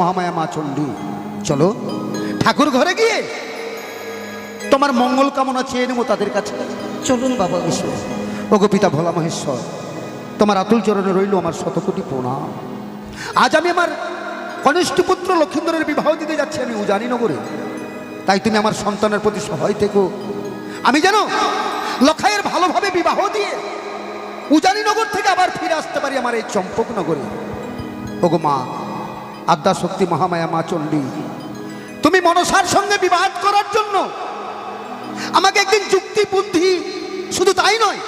মহামায়া মা চণ্ডী। চলো, ঠাকুর ঘরে গিয়ে তোমার মঙ্গল কামনা চেয়ে নেব তাদের কাছে। চলুন বাবা বিশ্ব ওগো পিতা ভোলা মহেশ্বর, তোমার আতুল চরণে রইল আমার শতকোটি প্রণাম। আজ আমি আমার কনিষ্ঠ পুত্র লক্ষিন্দরের বিবাহ দিতে যাচ্ছি, আমি উজানি নগরে। তাই তুমি আমার সন্তানের প্রতি সহায় থেকো। আমি যেন লখাইয়ের ভালোভাবে বিবাহ দিয়ে উজানি নগর থেকে আবার ফিরে আসতে পারি আমার এই চম্পক নগরে। ওগো মা আদ্যা শক্তি মহামায়া মা চণ্ডী। তুমি মনসার সঙ্গে বিবাদ করার জন্য আমাকে একদিন যুক্তি, বুদ্ধি শুধু তাই নয়,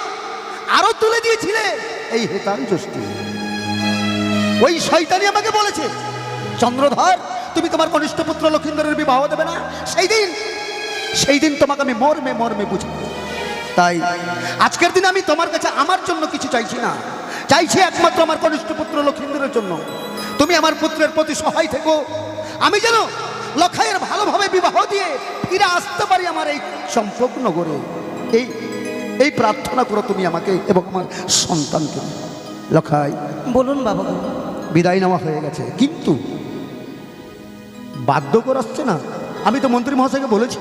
আরও তুলে দিয়েছিলে এই হেতাল যষ্টি ওই শয়তানি আমাকে বলেছে, চন্দ্রধর, তুমি তোমার কনিষ্ঠ পুত্র লক্ষিন্দরের বিবাহ দেবে না, সেই দিন সেই দিন তোমাকে আমি মর্মে মর্মে বুঝাবো। তাই আজকের দিন আমি তোমার কাছে আমার জন্য কিছু চাইছি না। চাইছি একমাত্র আমার কনিষ্ঠ পুত্র লক্ষিন্দরের জন্য। তুমি আমার পুত্রের প্রতি সহায় থেকো। আমি যেন লক্ষাইয়ের ভালোভাবে বিবাহ দিয়ে ফিরে আসতে পারি আমার এই সম্পর্ক নগরে। এই এই প্রার্থনা করো তুমি আমাকে এবং আমার সন্তানকে। লখাই। বলুন বাবা। বিদায় নেওয়া হয়ে গেছে। কিন্তু বাধ্য করাচ্ছে না। আমি তো মন্ত্রী মহাশয়কে বলেছি।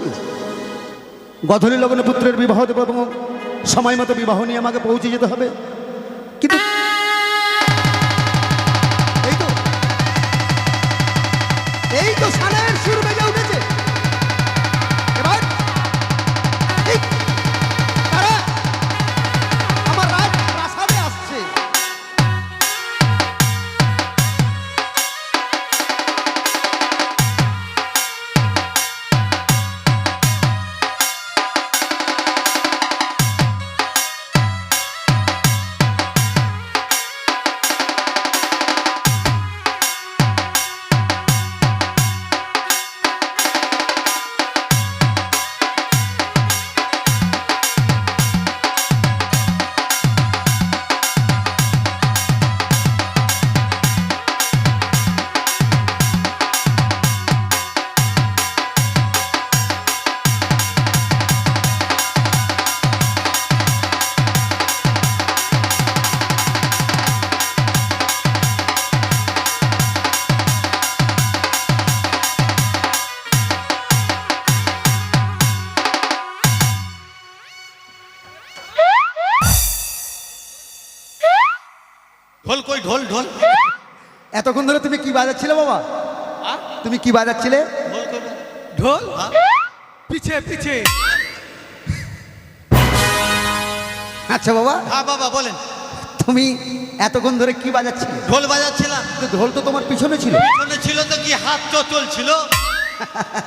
গধূলি লগ্নে পুত্রের বিবাহ দেবো এবং সময় মতো বিবাহ নিয়ে আমাকে পৌঁছে যেতে হবে। কিন্তু এই ঢোল এতক্ষণ ধরে তুমি কি বাজাচ্ছিলে বাবা? তুমি কি বাজাচ্ছিলে? ঢোল? হ্যাঁ? পিছে পিছে। আচ্ছা বাবা। হ্যাঁ বাবা বলেন। তুমি এতক্ষণ ধরে কি বাজাচ্ছিলে? ঢোল বাজাচ্ছিলাম। ঢোল তো তোমার পিছনে ছিল। পিছনে ছিল তো কি হাত তো চলছিল?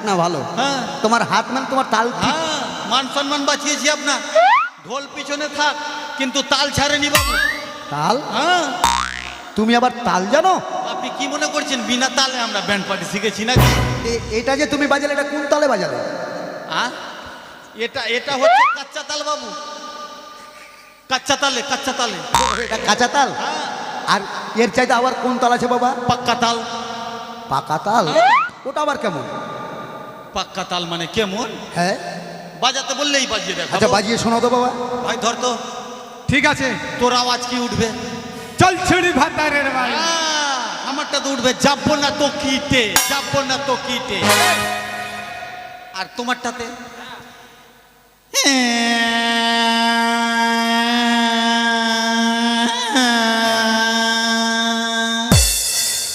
না ভালো। হ্যাঁ। তোমার হাত মানে তোমার তাল হ্যাঁ মান সম্মান বাঁচিয়েছি আপনার। ঢোল পিছনে থাক কিন্তু তাল ছাড়েনি বাবু। তাল? হ্যাঁ। তুমি আবার তাল জানো? আপনি কি মনে করছেন বিনা তালে আমরা ব্যান্ড পার্টি শিখেছি নাকি? এ- এটা যে তুমি বাজালে এটা কোন তালে বাজালে? হ্যাঁ এটা এটা হচ্ছে কাচ্চা তাল বাবু। কাচ্চা তালে কাচ্চা তালে। এটা কাঁচা তাল? হ্যাঁ। আর এর চাইতে আবার কোন তাল আছে বাবা? পাক্কা তাল। পাকা তাল? ওটা আবার কেমন? পাক্কা তাল মানে কেমন? হ্যাঁ। বাজাতে বললেই বাজিয়ে দেখ আচ্ছা বাজিয়ে শোনাও তো বাবা। ভাই ধর তো। ঠিক আছে। তোর আওয়াজ কি উঠবে? চল ছুড়ি ভাতারের বাড়ি। আমারটা তো উঠবে যাব না তো কিটে যাব না তো কিটে। আর তোমারটাতে?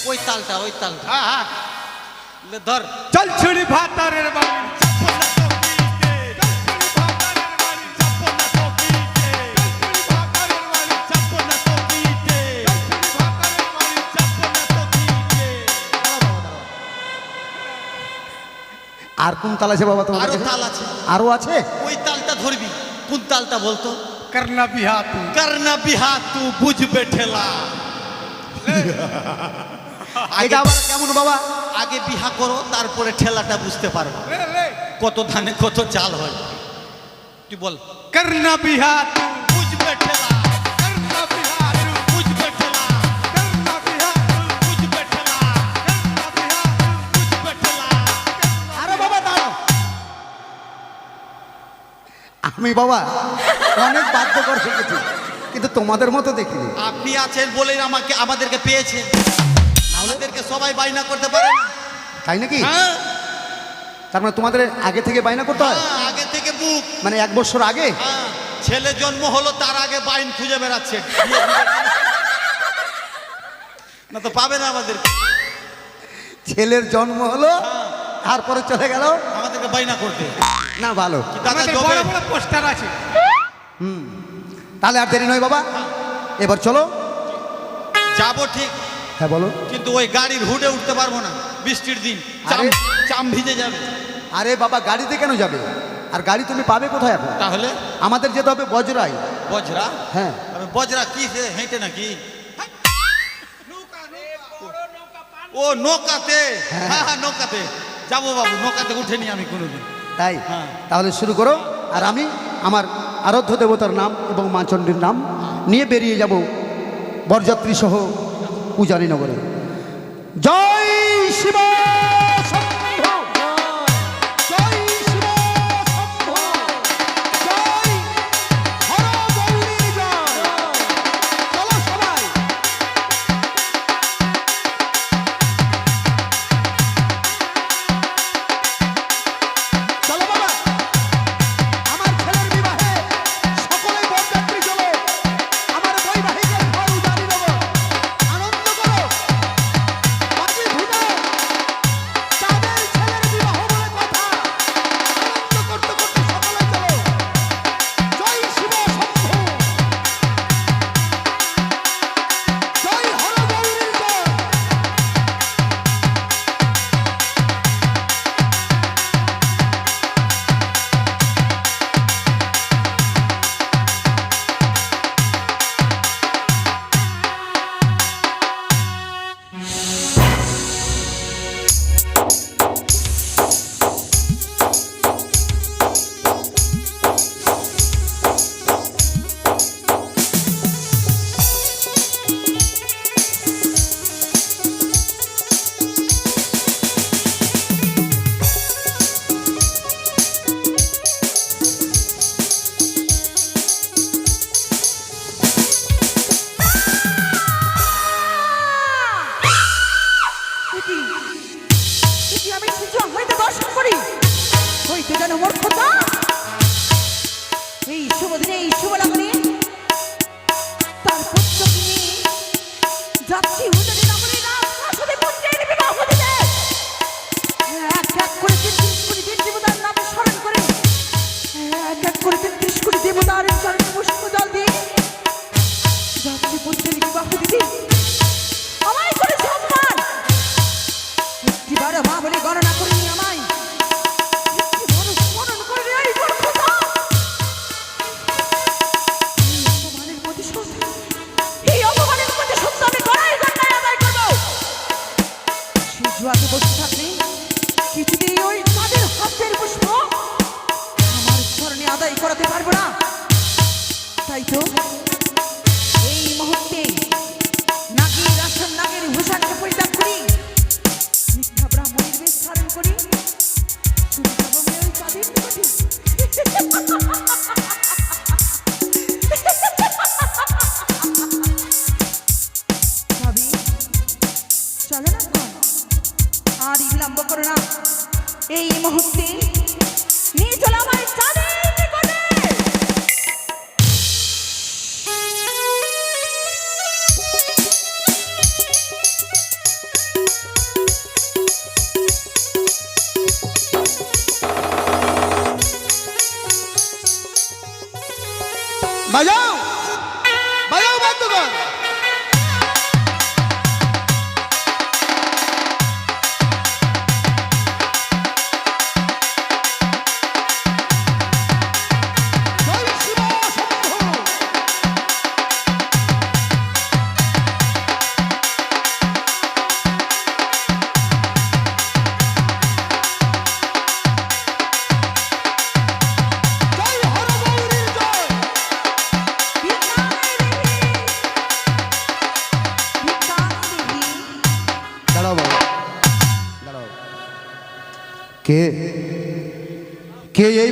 ওই তালটা ওই তালটা। হ্যাঁ, হ্যাঁ। ধর। চল ছুড়ি ভাতারের বাড়ি। কোন তাল আছে বাবা তোমার আরও তাল আছে। আরও আছে? ওই তালটা ধরবি। কোন তালটা বলতো? করনা বিহা তু। করনা বিহা তু বুঝবে ঠেলা। এটা আবার কেমন বাবা? আগে বিহা করো তারপরে ঠেলাটা বুঝতে পারব কত ধানে কত চাল হয়। তুই বল। করনা বিহা আমি বাবা অনেক বাধ্য করে শিখেছি কিন্তু তোমাদের মতো দেখিনি। আপনি আছেন বলেই আমাকে আমাদেরকে পেয়েছেন। আমাদেরকে সবাই বাইনা করতে পারে না। তাই নাকি? হ্যাঁ। তার মানে তোমাদের আগে থেকে বাইনা করতে হয়? হ্যাঁ, আগে থেকে বুক। মানে এক বছর আগে? হ্যাঁ ছেলে জন্ম হলো তার আগে বাইন খুঁজে বেড়াচ্ছে। না তো পাবে না আমাদের। ছেলের জন্ম হলো তারপরে চলে গেল। আমাদেরকে বাইনা করতে। না ভালো। বড় বড় পোস্টার আছে। তাহলে আর দেরি নয় বাবা। এবার চলো। যাব ঠিক। হ্যাঁ বলো। কিন্তু ওই গাড়ির হুডে উঠতে পারব না। বৃষ্টির দিন। চাম ভিজে যাবে। আরে বাবা গাড়িতে কেন যাবে? আর গাড়ি তুমি পাবে কোথায় এখন? তাহলে? আমাদের যেতে হবে বজরাই বজরা? হ্যাঁ। বজরা কি হেঁটে নাকি? ও নৌকাতে। হ্যাঁ। হ্যাঁ নৌকাতে। যাব বাবু নৌকাতে উঠেনি আমি কোনোদিন। তাই। তাহলে শুরু করো। আর আমি আমার আরাধ্য দেবতার নাম এবং মাচণ্ডীর নাম নিয়ে বেরিয়ে যাব বরযাত্রী সহ পূজারী নগরে। জয় শিব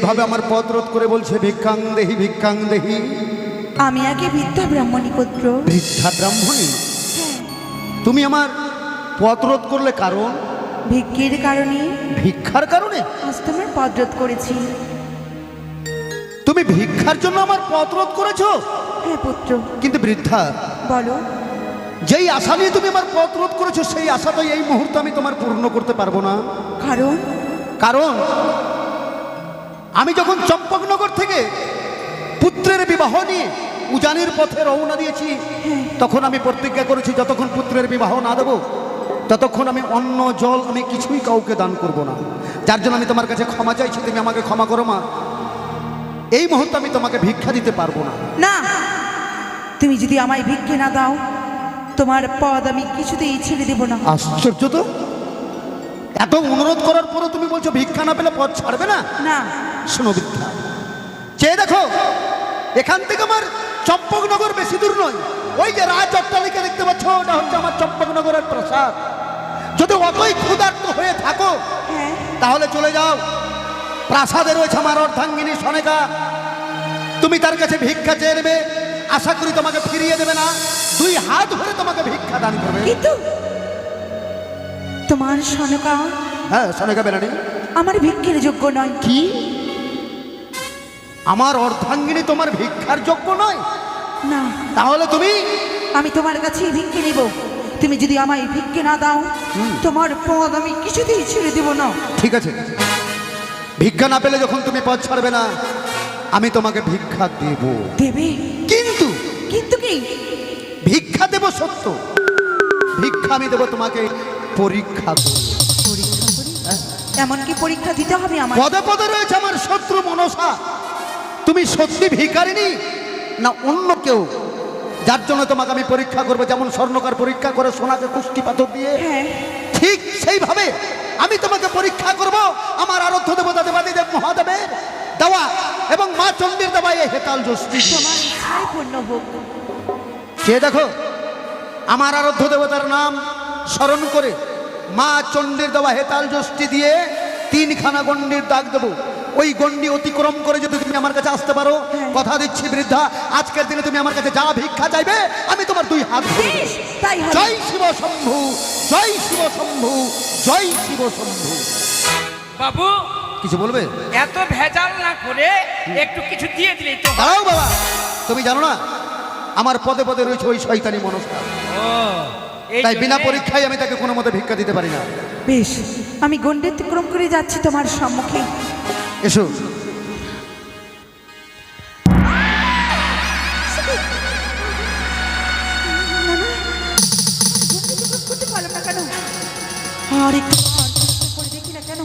এইভাবে আমার পথ রোধ করে বলছে ভিক্ষাং দেহি ভিক্ষাং দেহি আমি আগে বিদ্যা ব্রাহ্মণী পুত্র। বৃদ্ধা ব্রাহ্মণী? তুমি আমার পথ রোধ করলে কারণ? ভিক্ষির কারণে। ভিক্ষার কারণে? আজ তোমার পদরোধ করেছি। তুমি ভিক্ষার জন্য আমার পথ রোধ করেছ? হ্যাঁ পুত্র। কিন্তু বৃদ্ধা বলো। যেই আশা নিয়ে তুমি আমার পথ রোধ করেছ সেই আশা তো এই মুহূর্তে আমি তোমার পূর্ণ করতে পারব না। কারণ? কারণ? আমি যখন চম্পকনগর থেকে পুত্রের বিবাহ নিয়ে উজানির পথে রওনা দিয়েছি তখন আমি প্রতিজ্ঞা করেছি যতক্ষণ পুত্রের বিবাহ না দেবো ততক্ষণ আমি অন্ন জল আমি কিছুই কাউকে দান করব না। যার জন্য আমি তোমার কাছে ক্ষমা চাইছি তুমি আমাকে ক্ষমা করো মা। এই মুহূর্তে আমি তোমাকে ভিক্ষা দিতে পারব না। না তুমি যদি আমায় ভিক্ষে না দাও তোমার পদ আমি কিছুতেই ছেড়ে দেব না। আশ্চর্য তো? এত অনুরোধ করার পরও তুমি বলছো ভিক্ষা না পেলে পথ ছাড়বে না? না। শোনো বৃদ্ধা। চেয়ে দেখো এখান থেকে আমার চম্পকনগর বেশি দূর নয়। ওই যে রাজ অট্টালিকা দেখতে পাচ্ছ ওটা হচ্ছে আমার চম্পকনগরের প্রাসাদ। যদি অতই ক্ষুধার্ত হয়ে থাকো হ্যাঁ। তাহলে চলে যাও। প্রাসাদে রয়েছে আমার অর্ধাঙ্গিনী সনেকা। তুমি তার কাছে ভিক্ষা চেয়ে নেবে। আশা করি তোমাকে ফিরিয়ে দেবে না। দুই হাত ধরে তোমাকে ভিক্ষা দান করবে। কিন্তু তোমার সনকা হ্যাঁ সনেকা বেরানি আমার ভিক্ষের যোগ্য নয়। কি? আমার অর্ধাঙ্গিনী তোমার ভিক্ষার যোগ্য নয়। না। তাহলে তুমি? আমি তোমার কাছে ভিক্ষে নিব। তুমি যদি আমায় ভিক্ষে না দাও তোমার পদ আমি কিছুতেই ছেড়ে দেব না। ঠিক আছে। ভিক্ষা না পেলে যখন তুমি পথ ছাড়বে না আমি তোমাকে ভিক্ষা দেব। দেবে? কিন্তু? কিন্তু কি? ভিক্ষা দেব সত্য। ভিক্ষা আমি দেবো তোমাকে পরীক্ষা পরীক্ষা করি? এমনকি পরীক্ষা দিতে হবে আমার পদে পদে রয়েছে আমার শত্রু মনসা। তুমি সত্যি ভিখারিনি না অন্য কেউ? যার জন্য তোমাকে আমি পরীক্ষা করব যেমন স্বর্ণকার পরীক্ষা করে সোনাকে কুষ্টি পাথর দিয়ে? হ্যাঁ। ঠিক সেইভাবে আমি তোমাকে পরীক্ষা করব আমার আরাধ্য দেবতা দেবাদিদেব মহাদেবের দেওয়া এবং মা চণ্ডীর দেওয়া এই হেতাল কে দেখো আমার আরাধ্য দেবতার নাম স্মরণ করে মা চণ্ডীর দেওয়া হেতাল জষ্টি দিয়ে তিনখানা গণ্ডির দাগ দেবো। ওই গণ্ডি অতিক্রম করে যদি তুমি আমার কাছে আসতে পারো কথা দিচ্ছি বৃদ্ধা আজকের দিনে তুমি আমার কাছে যা ভিক্ষা চাইবে আমি তোমার দুই হাত জয় শিব শম্ভু জয় শিব শম্ভু জয় শিব শম্ভু। বাবু কিছু বলবে? এত ভেজাল না করে একটু কিছু দিয়ে দিলেই তো হয়। দাঁড়াও বাবা তুমি জানো না আমার পদে পদে রয়েছে ওই শয়তানি মনস্কার তাই বিনা পরীক্ষায় আমি তাকে কোনো মতে ভিক্ষা দিতে পারি না। বেশ আমি গণ্ডি অতিক্রম করে যাচ্ছি তোমার সম্মুখে। এসো। আর করে দেখি না কেন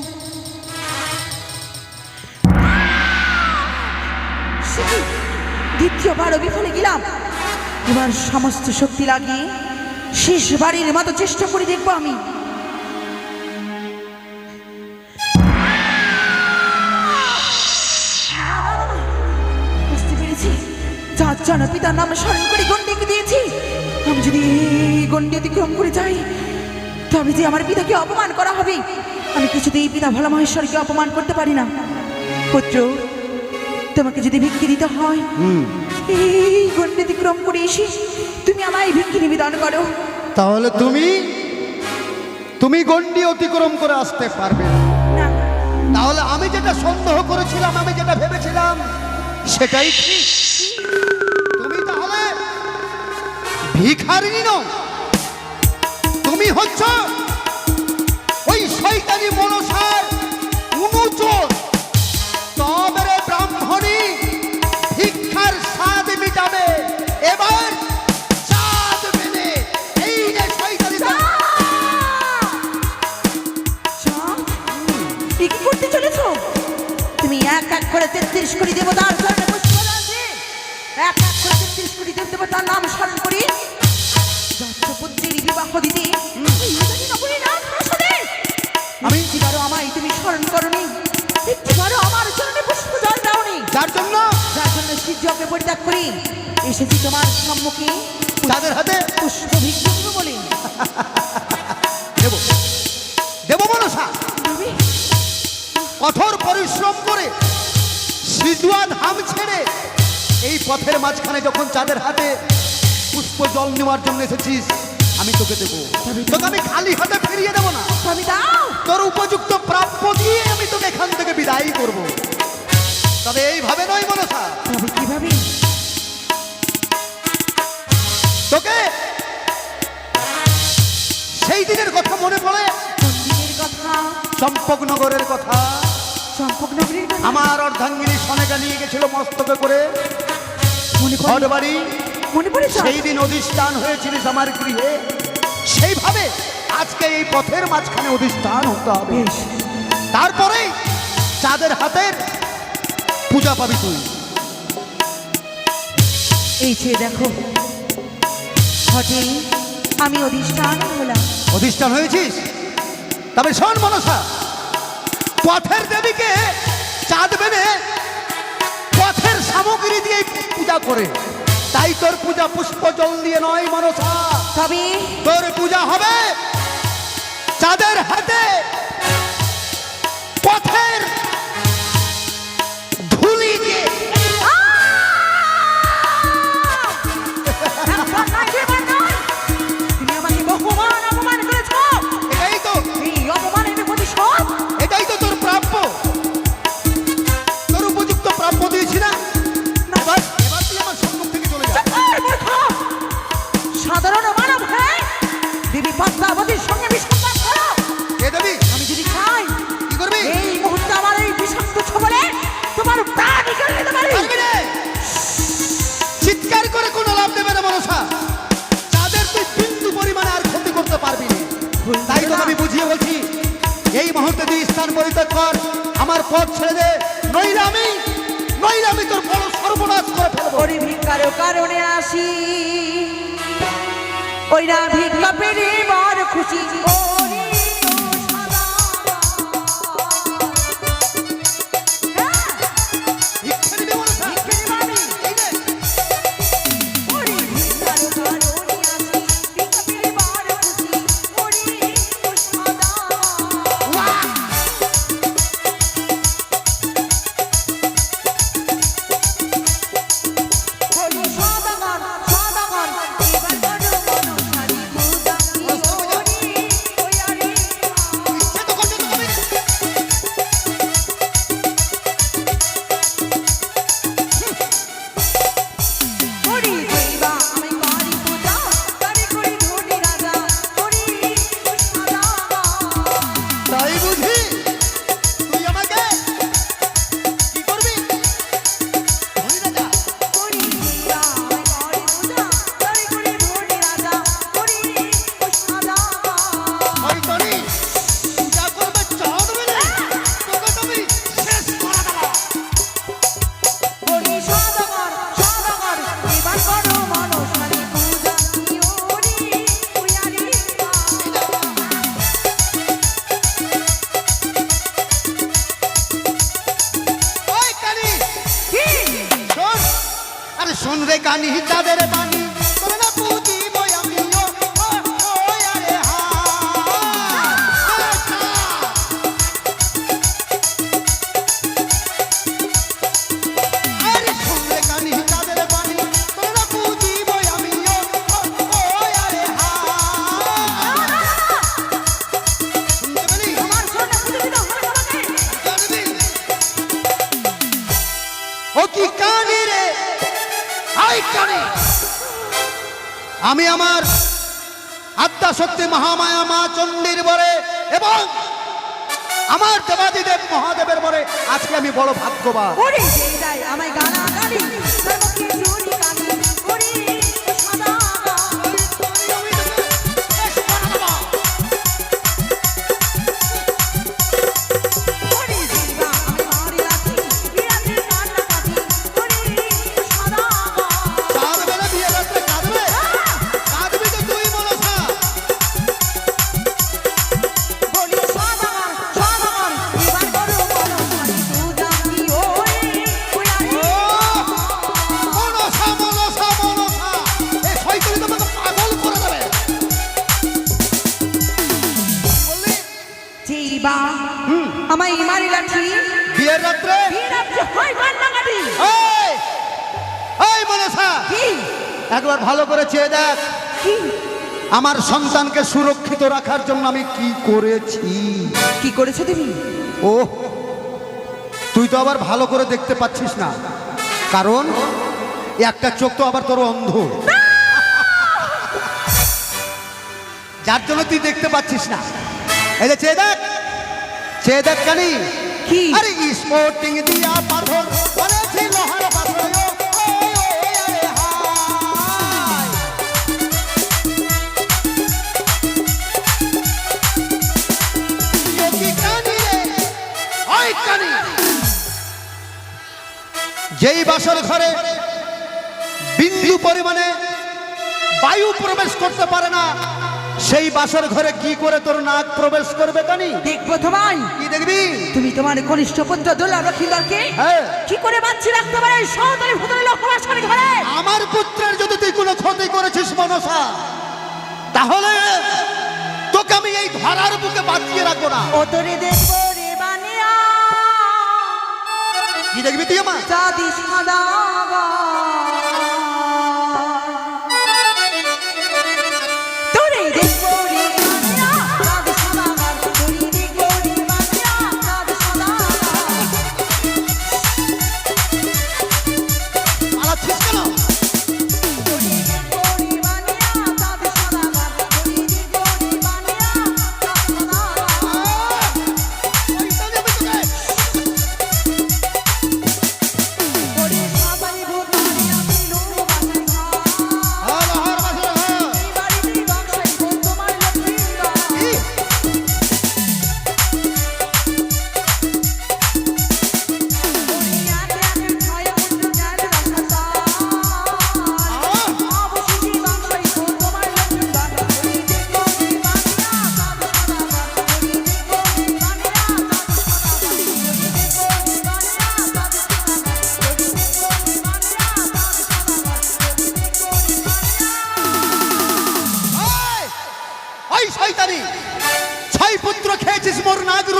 গেলাম। এবার সমস্ত শক্তি লাগিয়ে শেষ বাড়ির মতো চেষ্টা করে দেখব আমি। যার জন্য পিতার নাম স্মরণ করে গন্ডিকে দিয়েছি। আমি যদি এই গন্ডি অতিক্রম করে যাই তবে যে আমার পিতাকে অপমান করা হবে আমি কিছুতেই পিতা ভোলা মহেশ্বরকে অপমান করতে পারি না। পুত্র তোমাকে যদি ভিক্ষি দিতে হয় এই গন্ডি অতিক্রম করে এসে তুমি আমায় ভিক্ষি নিবেদন করো। তাহলে তুমি তুমি গণ্ডি অতিক্রম করে আসতে পারবে। না। তাহলে আমি যেটা সন্দেহ করেছিলাম আমি যেটা ভেবেছিলাম সেটাই ঠিক। ভিখারিনী নও। তুমি হচ্ছ ওই শৈতানি মনসার অনুচর তবে ব্রাহ্মণী, ভিক্ষার স্বাদ মিটাবে। এবার তুমি এক এক করে তেত্রিশ কোটি দেবতার এক এক করে তেত্রিশ নাম নগরীর রাজপ্রাসাদে। আমি একটিবারও আমায় তুমি স্মরণ করনি? একটিবারও আমার চরণে পুষ্প জল দাওনি? যার জন্য? যার জন্য সূর্যকে পরিত্যাগ করি। এসেছি তোমার সম্মুখে। তাদের হাতে পুষ্প ভিক্ষু বলে। দেব। দেব মনসা? কঠোর পরিশ্রম করে সিজুয়া ধাম ছেড়ে এই পথের মাঝখানে যখন চাঁদের হাতে পুষ্প জল নেওয়ার জন্য এসেছিস আমি তোকে দেবো। তোকে আমি খালি হাতে ফিরিয়ে দেবো না। স্বামী দাও। তোর উপযুক্ত প্রাপ্য দিয়ে আমি তোকে এখান থেকে বিদায় করব। তবে এইভাবে নয় মনে স্যার কীভাবে? তোকে সেই দিনের কথা মনে পড়ে। চম্পকনগরের কথা। আমার অর্ধাঙ্গিনী সনেকা নিয়ে গেছিল মস্তকে করে। বাড়ি মনে পড়েছে সেই দিন অধিষ্ঠান হয়েছিল আমার গৃহে। সেইভাবে আজকে এই পথের মাঝখানে অধিষ্ঠান হতে হবে। তারপরে চাঁদের হাতের পূজা পাবি তুই। এই চেয়ে দেখো আমি অধিষ্ঠান হলাম। অধিষ্ঠান হয়েছিস? তবে শোন মনসা পথের দেবীকে চাঁদ বেনে পথের সামগ্রী দিয়ে পূজা করে। তাই তোর পূজা পুষ্প জল দিয়ে নয় মনসা। তবে তোর পূজা হবে চাঁদের হাতে পথের ওই না ভিক্ষা পেলে বড় খুশি। আমি আমার আত্মা শক্তি মহামায়া মা চণ্ডীর বরে এবং আমার দেবাদিদেব মহাদেবের বলে আজকে আমি বড় ভাগ্যবান। আমায় লাগাটি বিয়ের রাত্রে? একবার ভালো করে চেয়ে দেখ। আমার সন্তানকে সুরক্ষিত রাখার জন্য আমি কি করেছি? কি করেছ তুমি? ও তুই তো আবার ভালো করে দেখতে পাচ্ছিস না। কারণ একটা চোখ তো আবার তোর অন্ধ। যার জন্য তুই দেখতে পাচ্ছিস না। এই যে চেয়ে দেখ। চেয়ে দেখ কানি কি? আরে স্পোর্টিং দিয়া পাথর বলেছি লোহার পাথর। যেই বাসর ঘরে বিন্দু পরিমাণে বায়ু প্রবেশ করতে পারে না সেই বাসর ঘরে কি করে তোর নাক প্রবেশ করবে কানি? দেখব তোমায়। কি দেখবি? তুমি তোমার কনিষ্ঠ পুত্র দুর্লভ লক্ষ্মীন্দরকে হ্যাঁ। কি করে বাঁচি রাখতে পারে? সহতরে ভূতরে লক্ষ্মণার ঘরে। আমার পুত্রের যদি তুই কোনো ক্ষতি করেছিস মনসা তাহলে তোকে আমি এই ধরার বুকে বাঁচিয়ে রাখব না। ও তোরে দেখব রে বানিয়া। কি দেখবি তুই আমার চাঁদি সাদা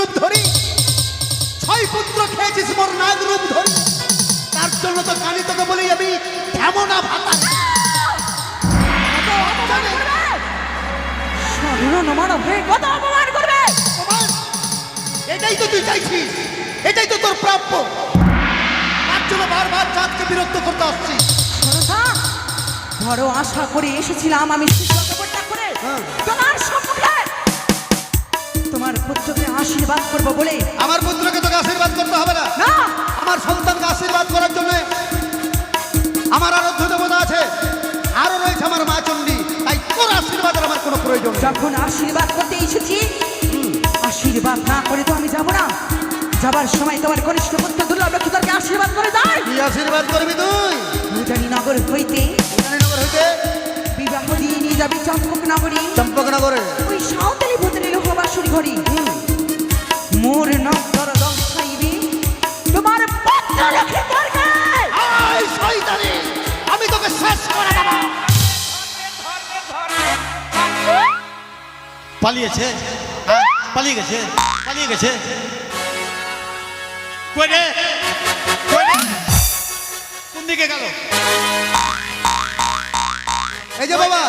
রূপ ধরি। ছয় পুত্র খেয়েছিস মোর নাগ রূপ ধরি। তার জন্য তো কানি তোকে বলি আমি কেমন ভাতা। এটাই তো তুই চাইছিস। এটাই তো তোর প্রাপ্য। তার জন্য বারবার চাঁদকে বিরক্ত করতে আসছিস। বড় আশা করে এসেছিলাম আমি হ্যাঁ। তোমার তোমার পুত্রকে আশীর্বাদ করব বলে। আমার পুত্রকে তোকে আশীর্বাদ করতে হবে না। না! আমার সন্তানকে আশীর্বাদ করার জন্য আমার আরাধ্য দেবতা আছে আরও রয়েছে আমার মা চণ্ডী। তাই তোর আশীর্বাদের আমার কোনো প্রয়োজন যখন আশীর্বাদ করতে এসেছি আশীর্বাদ না করে তো আমি যাব না। যাবার সময় তোমার কনিষ্ঠ পুত্র দুর্লভ লক্ষ্মীদেরকে আশীর্বাদ করে দেয়। কি আশীর্বাদ করবি তুই? ভুটানি নগর হইতে উদানীনগর হইতে? বিবাহ দিয়ে নিয়ে যাবি চম্পক নগরী চম্পকনগরে? ওই সাঁওতালি ভূতনি লোহবাসুর ঘরে। মোর নগর দর্শাইবে তোমার পুত্র লক্ষ্মীদেরকে আয় শয়তানি আমি তোকে শেষ করে দেব। পালিয়েছে? হ্যাঁ, পালিয়ে গেছে পালিয়ে গেছে। কই রে? কই রে? কোন দিকে গেল? এই যে বাবা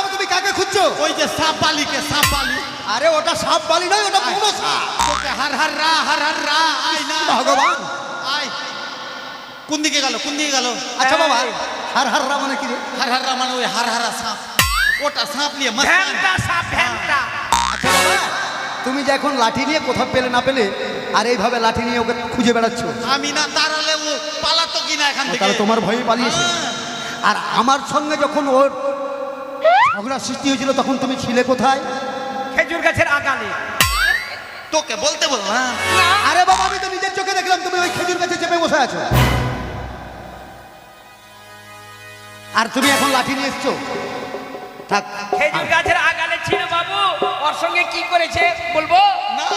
বাবা তুমি কাকে খুঁজছো? ওই যে সাপালিকে সাপালি। আরে ওটা সাপ বালি নয় ওটা কোনো সাপ। তোকে হার হার রা হার হার রা আয় না। ভগবান। আয়। কোন দিকে গেল কোন দিকে গেল? আচ্ছা বাবা। হার হার রা মানে কি রে? হার হার রা মানে ওই হার হারা সাপ। ওটা সাপ নিয়ে ভ্যানটা সাপ ভ্যানটা আচ্ছা বাবা। তুমি যে এখন লাঠি নিয়ে কোথাও পেলে না পেলে আর এইভাবে লাঠি নিয়ে ওকে খুঁজে বেড়াচ্ছ? আমি না দাঁড়ালে ও পালাতো কিনা এখান থেকে? তোমার ভয়ে পালিয়েছে। হ্যাঁ। আর আমার সঙ্গে যখন ওর ঝগড়া সৃষ্টি হয়েছিল তখন তুমি ছিলে কোথায়? খেজুর গাছের আগালে। তোকে বলতে বল না আরে বাবা আমি তো নিজের চোখে দেখলাম তুমি ওই খেজুর গাছে চেপে বসে আছো। আর তুমি এখন লাঠি নিয়ে এসছো? থাক। খেজুর গাছের আগালে ছিল বাবু ওর সঙ্গে কি করেছে বলব? না।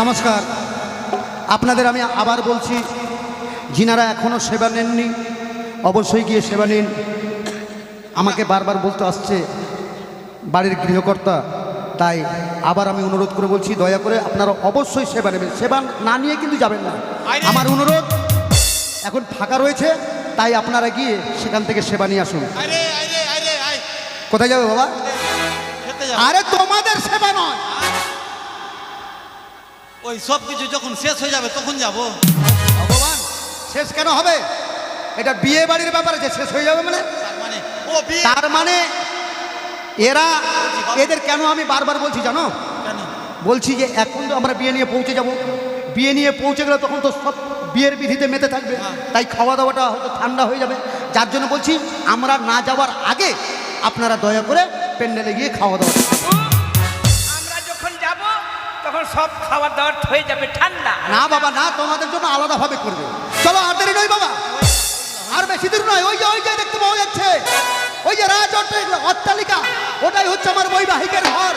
নমস্কার। আপনাদের আমি আবার বলছি যিনারা এখনও সেবা নেননি অবশ্যই গিয়ে সেবা নিন। আমাকে বারবার বলতে আসছে বাড়ির গৃহকর্তা তাই আবার আমি অনুরোধ করে বলছি দয়া করে আপনারা অবশ্যই সেবা নেবেন। সেবা না নিয়ে কিন্তু যাবেন না! আমার অনুরোধ এখন ফাঁকা রয়েছে তাই আপনারা গিয়ে সেখান থেকে সেবা নিয়ে আসুন। কোথায় যাবে বাবা? আরে তোমাদের সেবা নয়। ওই সব কিছু যখন শেষ হয়ে যাবে তখন যাব। ভগবান শেষ কেন হবে? এটা বিয়ে বাড়ির ব্যাপারে যে শেষ হয়ে যাবে মানে? তার মানে মানে এরা এদের কেন আমি বারবার বলছি জানো? বলছি যে এখন তো আমরা বিয়ে নিয়ে পৌঁছে যাব। বিয়ে নিয়ে পৌঁছে গেলে তখন তো সব বিয়ের বিধিতে মেতে থাকবে। তাই খাওয়া দাওয়াটা হয়তো ঠান্ডা হয়ে যাবে। যার জন্য বলছি আমরা না যাওয়ার আগে আপনারা দয়া করে প্যান্ডেলে গিয়ে খাওয়া দাওয়া। আমরা যখন যাব তখন সব খাবার দাবার হয়ে যাবে ঠান্ডা। না বাবা না তোমাদের জন্য আলাদাভাবে করবে। আর বেশি দূর নয়, ওই যে ওই যে দেখতে পাওয়া যাচ্ছে। ওই যে রাজ অট্টালিকা, ওটাই হচ্ছে আমার বৈবাহিকের ঘর।